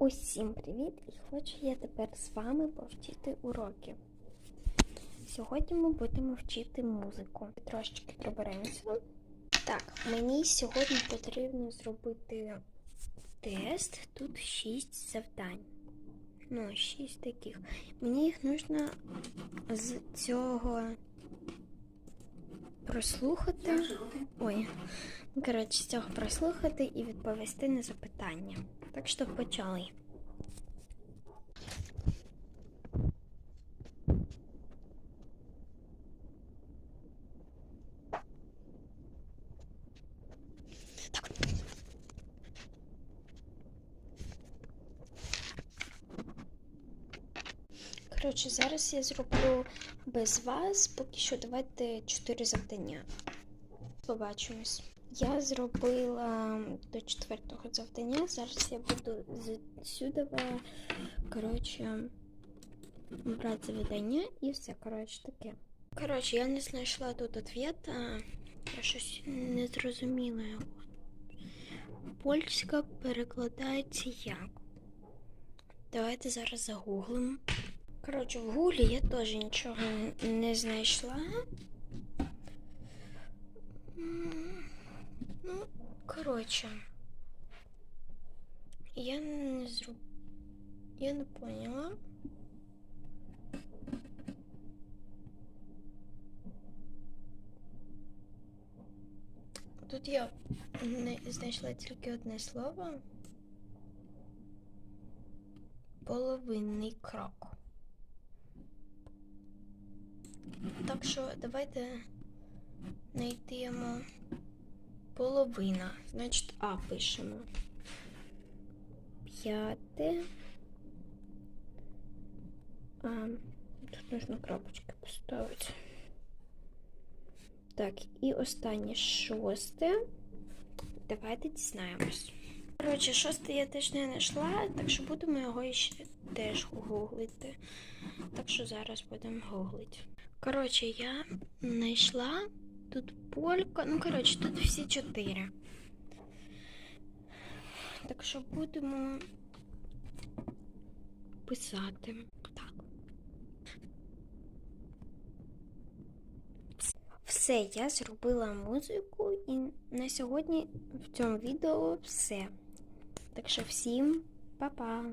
Усім привіт! І хочу я тепер з вами повчити уроки. Сьогодні ми будемо вчити музику. Трошечки приберемося. Так, мені сьогодні потрібно зробити тест. Тут 6 завдань. Ну, 6 таких. Мені їх нужно з цього прослухати. Ой, коротше, з цього прослухати і відповісти на запитання. Так що почали. Коротше, зараз я зроблю без вас. Поки що давайте 4 завдання. Побачимось. Я зробила до четвертого завдання. Зараз я буду сюди, коротше, брати завдання і все, коротше, таке. Коротше, я не знайшла тут а я щось не зрозуміла його. Польська перекладається як? Давайте зараз загуглимо. Коротше, в гуглі я теж нічого не знайшла. М, Ну, коротше. Я не зроб... Я не поняла. Тут я не знайшла тільки одне слово. Половинний крок. Так що давайте знайдемо половина. Значить, А пишемо. П'яте. А, тут нужно крапочки поставити. Так, і останнє шосте. Давайте дізнаємось. Коротше, шосте я теж не знайшла, так що будемо його ще теж гуглити. Так що зараз будемо гуглити. Коротше, я знайшла тут полька. Ну, коротше, тут всі чотири. Так що будемо писати. Так. Все, я зробила музику, і на сьогодні в цьому відео все. Так що всім па-па!